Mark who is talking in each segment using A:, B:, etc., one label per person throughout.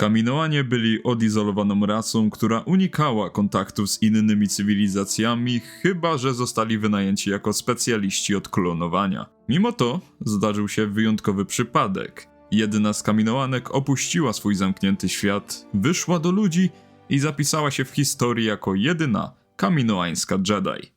A: Kaminoanie byli odizolowaną rasą, która unikała kontaktów z innymi cywilizacjami, chyba że zostali wynajęci jako specjaliści od klonowania. Mimo to zdarzył się wyjątkowy przypadek. Jedna z kaminołanek opuściła swój zamknięty świat, wyszła do ludzi i zapisała się w historii jako jedyna kaminoańska Jedi.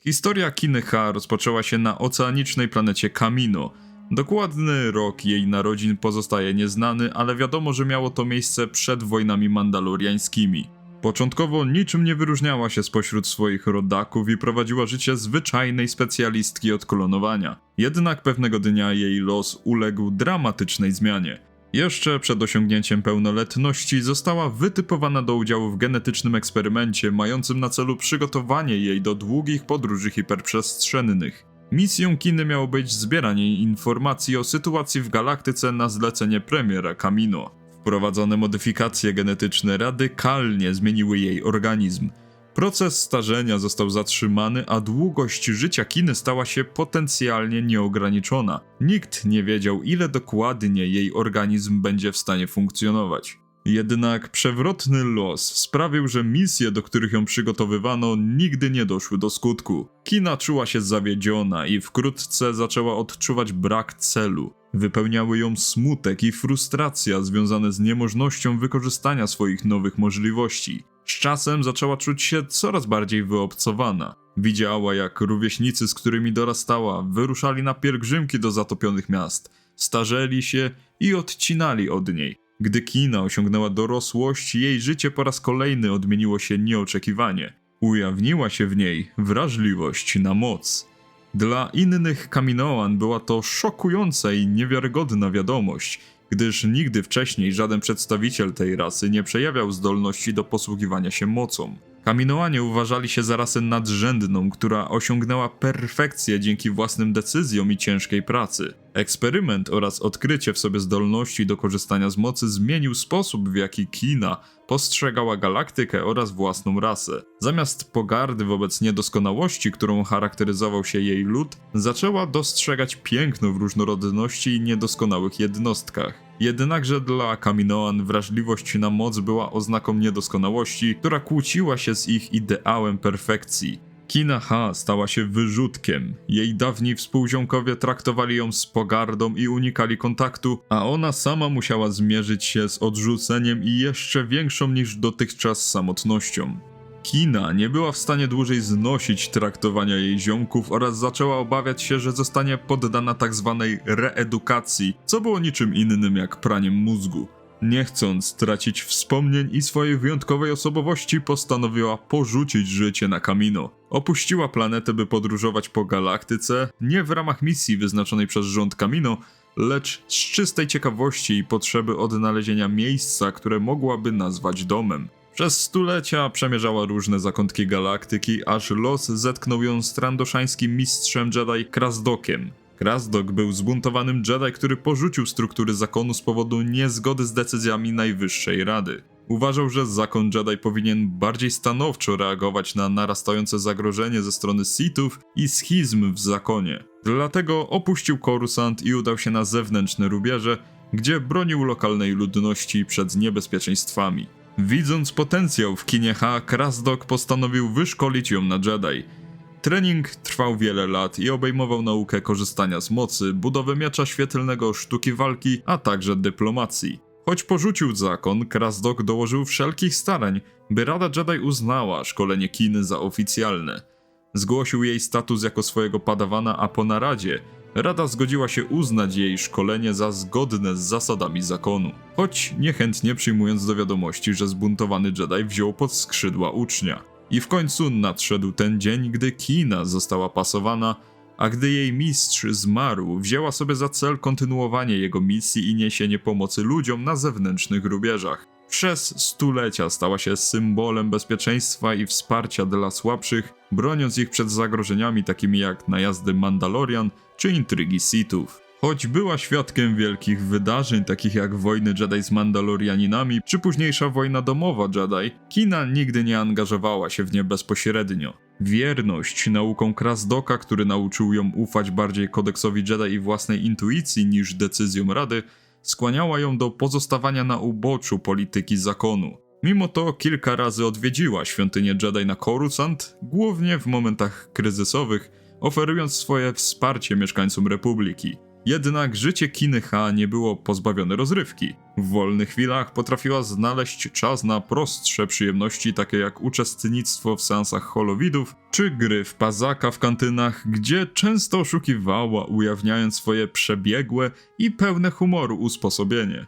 A: Historia Kineha rozpoczęła się na oceanicznej planecie Kamino. Dokładny rok jej narodzin pozostaje nieznany, ale wiadomo, że miało to miejsce przed wojnami mandaloriańskimi. Początkowo niczym nie wyróżniała się spośród swoich rodaków i prowadziła życie zwyczajnej specjalistki od klonowania. Jednak pewnego dnia jej los uległ dramatycznej zmianie. Jeszcze przed osiągnięciem pełnoletności została wytypowana do udziału w genetycznym eksperymencie mającym na celu przygotowanie jej do długich podróży hiperprzestrzennych. Misją Kiny miało być zbieranie informacji o sytuacji w galaktyce na zlecenie premiera Kamino. Wprowadzone modyfikacje genetyczne radykalnie zmieniły jej organizm. Proces starzenia został zatrzymany, a długość życia Kiny stała się potencjalnie nieograniczona. Nikt nie wiedział, ile dokładnie jej organizm będzie w stanie funkcjonować. Jednak przewrotny los sprawił, że misje, do których ją przygotowywano, nigdy nie doszły do skutku. Kina czuła się zawiedziona i wkrótce zaczęła odczuwać brak celu. Wypełniały ją smutek i frustracja związane z niemożnością wykorzystania swoich nowych możliwości. Z czasem zaczęła czuć się coraz bardziej wyobcowana. Widziała, jak rówieśnicy, z którymi dorastała, wyruszali na pielgrzymki do zatopionych miast, starzeli się i odcinali od niej. Gdy Kina osiągnęła dorosłość, jej życie po raz kolejny odmieniło się nieoczekiwanie. Ujawniła się w niej wrażliwość na moc. Dla innych Kaminoan była to szokująca i niewiarygodna wiadomość, gdyż nigdy wcześniej żaden przedstawiciel tej rasy nie przejawiał zdolności do posługiwania się mocą. Kaminoanie uważali się za rasę nadrzędną, która osiągnęła perfekcję dzięki własnym decyzjom i ciężkiej pracy. Eksperyment oraz odkrycie w sobie zdolności do korzystania z mocy zmienił sposób, w jaki Kina postrzegała galaktykę oraz własną rasę. Zamiast pogardy wobec niedoskonałości, którą charakteryzował się jej lud, zaczęła dostrzegać piękno w różnorodności i niedoskonałych jednostkach. Jednakże dla Kaminoan wrażliwość na moc była oznaką niedoskonałości, która kłóciła się z ich ideałem perfekcji. Kina Ha stała się wyrzutkiem. Jej dawni współziomkowie traktowali ją z pogardą i unikali kontaktu, a ona sama musiała zmierzyć się z odrzuceniem i jeszcze większą niż dotychczas samotnością. Kina nie była w stanie dłużej znosić traktowania jej ziomków oraz zaczęła obawiać się, że zostanie poddana tzw. reedukacji, co było niczym innym jak praniem mózgu. Nie chcąc tracić wspomnień i swojej wyjątkowej osobowości, postanowiła porzucić życie na Kamino. Opuściła planetę, by podróżować po galaktyce, nie w ramach misji wyznaczonej przez rząd Kamino, lecz z czystej ciekawości i potrzeby odnalezienia miejsca, które mogłaby nazwać domem. Przez stulecia przemierzała różne zakątki galaktyki, aż los zetknął ją z trandoszańskim mistrzem Jedi Krasdokiem. Krasdok był zbuntowanym Jedi, który porzucił struktury zakonu z powodu niezgody z decyzjami Najwyższej Rady. Uważał, że zakon Jedi powinien bardziej stanowczo reagować na narastające zagrożenie ze strony Sithów i schizm w zakonie. Dlatego opuścił Coruscant i udał się na zewnętrzne rubieże, gdzie bronił lokalnej ludności przed niebezpieczeństwami. Widząc potencjał w kinie H, Krasdok postanowił wyszkolić ją na Jedi. Trening trwał wiele lat i obejmował naukę korzystania z mocy, budowę miecza świetlnego, sztuki walki, a także dyplomacji. Choć porzucił zakon, Krasdok dołożył wszelkich starań, by Rada Jedi uznała szkolenie Kiny za oficjalne. Zgłosił jej status jako swojego padawana, a po naradzie Rada zgodziła się uznać jej szkolenie za zgodne z zasadami zakonu, choć niechętnie przyjmując do wiadomości, że zbuntowany Jedi wziął pod skrzydła ucznia. I w końcu nadszedł ten dzień, gdy Kina została pasowana, a gdy jej mistrz zmarł, wzięła sobie za cel kontynuowanie jego misji i niesienie pomocy ludziom na zewnętrznych rubieżach. Przez stulecia stała się symbolem bezpieczeństwa i wsparcia dla słabszych, broniąc ich przed zagrożeniami takimi jak najazdy Mandalorian czy intrygi Sithów. Choć była świadkiem wielkich wydarzeń, takich jak wojny Jedi z Mandalorianinami, czy późniejsza wojna domowa Jedi, Kina nigdy nie angażowała się w nie bezpośrednio. Wierność nauką Krasdoka, który nauczył ją ufać bardziej kodeksowi Jedi i własnej intuicji niż decyzjom Rady, skłaniała ją do pozostawania na uboczu polityki zakonu. Mimo to kilka razy odwiedziła świątynię Jedi na Coruscant, głównie w momentach kryzysowych, oferując swoje wsparcie mieszkańcom Republiki. Jednak życie Kiny Ha nie było pozbawione rozrywki. W wolnych chwilach potrafiła znaleźć czas na prostsze przyjemności, takie jak uczestnictwo w seansach holowidów, czy gry w pazaka w kantynach, gdzie często oszukiwała, ujawniając swoje przebiegłe i pełne humoru usposobienie.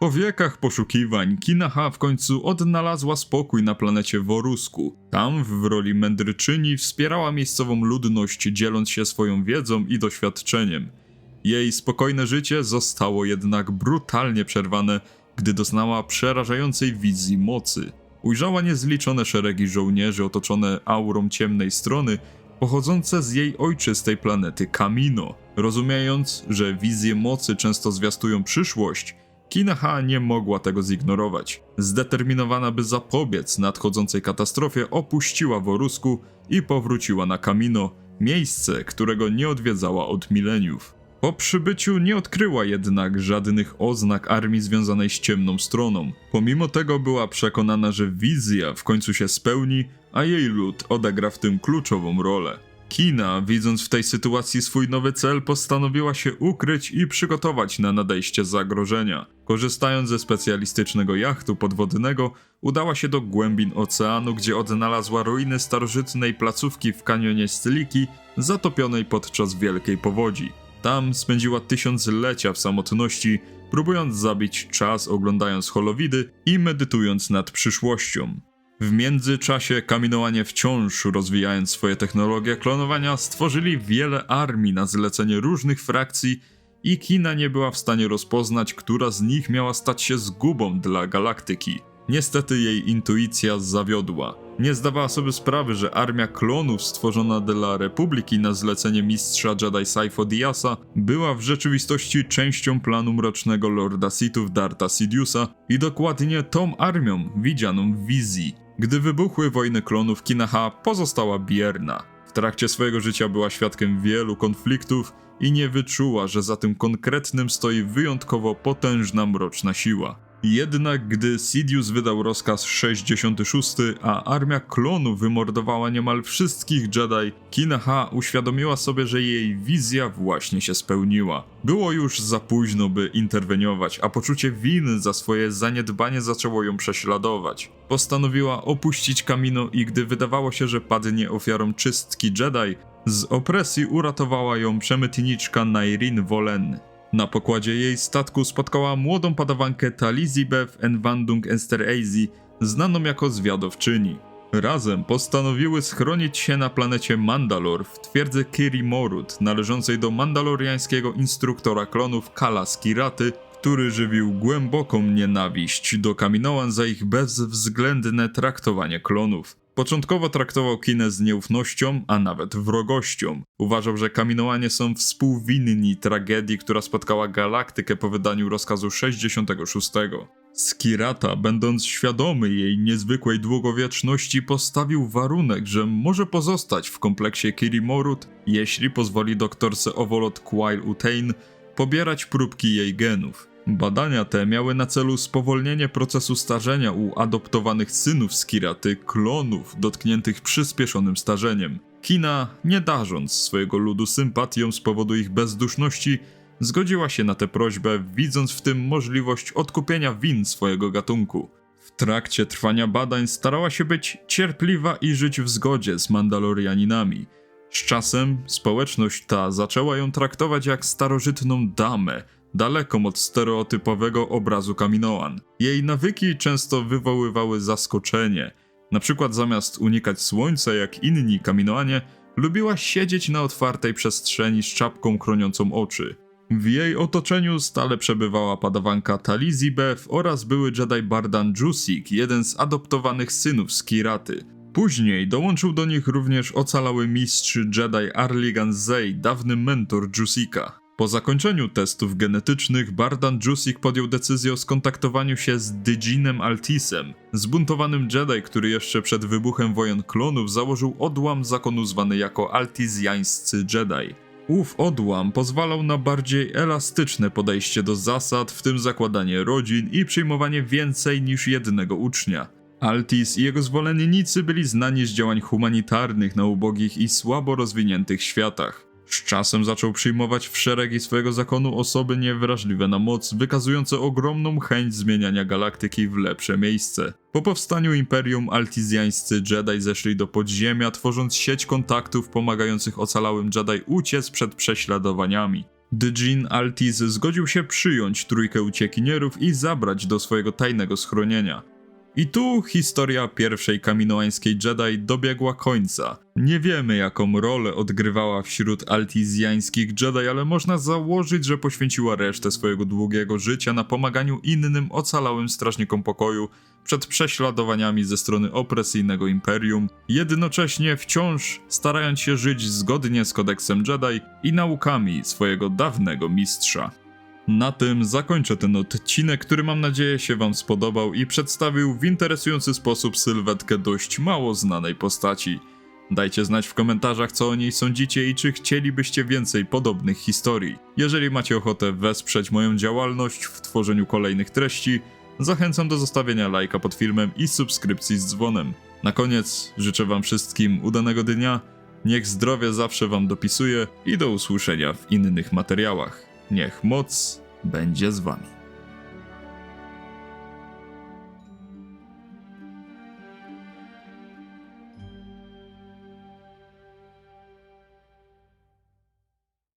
A: Po wiekach poszukiwań Kina Ha w końcu odnalazła spokój na planecie Worusku. Tam w roli mędrczyni wspierała miejscową ludność, dzieląc się swoją wiedzą i doświadczeniem. Jej spokojne życie zostało jednak brutalnie przerwane, gdy doznała przerażającej wizji mocy. Ujrzała niezliczone szeregi żołnierzy otoczone aurą ciemnej strony, pochodzące z jej ojczystej planety Kamino. Rozumiejąc, że wizje mocy często zwiastują przyszłość, Kinaha nie mogła tego zignorować. Zdeterminowana, by zapobiec nadchodzącej katastrofie, opuściła Worusku i powróciła na Kamino, miejsce, którego nie odwiedzała od mileniów. Po przybyciu nie odkryła jednak żadnych oznak armii związanej z ciemną stroną. Pomimo tego była przekonana, że wizja w końcu się spełni, a jej lud odegra w tym kluczową rolę. Kina, widząc w tej sytuacji swój nowy cel, postanowiła się ukryć i przygotować na nadejście zagrożenia. Korzystając ze specjalistycznego jachtu podwodnego, udała się do głębin oceanu, gdzie odnalazła ruiny starożytnej placówki w kanionie Styliki, zatopionej podczas wielkiej powodzi. Tam spędziła tysiąclecia w samotności, próbując zabić czas oglądając holowidy i medytując nad przyszłością. W międzyczasie kaminowanie wciąż rozwijając swoje technologie klonowania stworzyli wiele armii na zlecenie różnych frakcji i Kina nie była w stanie rozpoznać, która z nich miała stać się zgubą dla galaktyki. Niestety jej intuicja zawiodła. Nie zdawała sobie sprawy, że armia klonów stworzona dla Republiki na zlecenie mistrza Jedi Sifo Dyasa była w rzeczywistości częścią planu mrocznego Lorda Sithów Darta Sidiousa i dokładnie tą armią widzianą w wizji. Gdy wybuchły wojny klonów, Kinaha pozostała bierna. W trakcie swojego życia była świadkiem wielu konfliktów i nie wyczuła, że za tym konkretnym stoi wyjątkowo potężna mroczna siła. Jednak gdy Sidious wydał rozkaz 66, a armia klonu wymordowała niemal wszystkich Jedi, Kinaha uświadomiła sobie, że jej wizja właśnie się spełniła. Było już za późno, by interweniować, a poczucie winy za swoje zaniedbanie zaczęło ją prześladować. Postanowiła opuścić Kamino i gdy wydawało się, że padnie ofiarą czystki Jedi, z opresji uratowała ją przemytniczka Nairin Volen. Na pokładzie jej statku spotkała młodą padawankę Talizibeth Enwandung Esterhazy, znaną jako zwiadowczyni. Razem postanowiły schronić się na planecie Mandalor w twierdzy Kiri Morut, należącej do mandaloriańskiego instruktora klonów Kala Skiraty, który żywił głęboką nienawiść do Kaminoan za ich bezwzględne traktowanie klonów. Początkowo traktował Kinę z nieufnością, a nawet wrogością. Uważał, że Kaminoanie są współwinni tragedii, która spotkała galaktykę po wydaniu rozkazu 66. Skirata, będąc świadomy jej niezwykłej długowieczności, postawił warunek, że może pozostać w kompleksie Kirimorut, jeśli pozwoli doktorce Ovolot Quail Utain pobierać próbki jej genów. Badania te miały na celu spowolnienie procesu starzenia u adoptowanych synów Skiraty, klonów dotkniętych przyspieszonym starzeniem. Kina, nie darząc swojego ludu sympatią z powodu ich bezduszności, zgodziła się na tę prośbę, widząc w tym możliwość odkupienia win swojego gatunku. W trakcie trwania badań starała się być cierpliwa i żyć w zgodzie z Mandalorianinami. Z czasem społeczność ta zaczęła ją traktować jak starożytną damę, daleką od stereotypowego obrazu Kaminoan. Jej nawyki często wywoływały zaskoczenie. Na przykład zamiast unikać słońca jak inni Kaminoanie, lubiła siedzieć na otwartej przestrzeni z czapką chroniącą oczy. W jej otoczeniu stale przebywała padawanka Talizi Beth oraz były Jedi Bardan Jusik, jeden z adoptowanych synów Skiraty. Później dołączył do nich również ocalały mistrz Jedi Arligan Zay, dawny mentor Jusika. Po zakończeniu testów genetycznych Bardan Jusik podjął decyzję o skontaktowaniu się z Dyginem Altisem, zbuntowanym Jedi, który jeszcze przed wybuchem wojen klonów założył odłam zakonu zwany jako Altizjańscy Jedi. Ów odłam pozwalał na bardziej elastyczne podejście do zasad, w tym zakładanie rodzin i przyjmowanie więcej niż jednego ucznia. Altis i jego zwolennicy byli znani z działań humanitarnych na ubogich i słabo rozwiniętych światach. Z czasem zaczął przyjmować w szeregi swojego zakonu osoby niewrażliwe na moc, wykazujące ogromną chęć zmieniania galaktyki w lepsze miejsce. Po powstaniu Imperium Altizjańscy Jedi zeszli do podziemia, tworząc sieć kontaktów pomagających ocalałym Jedi uciec przed prześladowaniami. Djinn Altis zgodził się przyjąć trójkę uciekinierów i zabrać do swojego tajnego schronienia. I tu historia pierwszej kaminoańskiej Jedi dobiegła końca. Nie wiemy, jaką rolę odgrywała wśród altizjańskich Jedi, ale można założyć, że poświęciła resztę swojego długiego życia na pomaganiu innym ocalałym strażnikom pokoju przed prześladowaniami ze strony opresyjnego imperium, jednocześnie wciąż starając się żyć zgodnie z kodeksem Jedi i naukami swojego dawnego mistrza. Na tym zakończę ten odcinek, który mam nadzieję się Wam spodobał i przedstawił w interesujący sposób sylwetkę dość mało znanej postaci. Dajcie znać w komentarzach, co o niej sądzicie i czy chcielibyście więcej podobnych historii. Jeżeli macie ochotę wesprzeć moją działalność w tworzeniu kolejnych treści, zachęcam do zostawienia lajka pod filmem i subskrypcji z dzwonem. Na koniec życzę Wam wszystkim udanego dnia, niech zdrowie zawsze Wam dopisuje i do usłyszenia w innych materiałach. Niech moc będzie z Wami.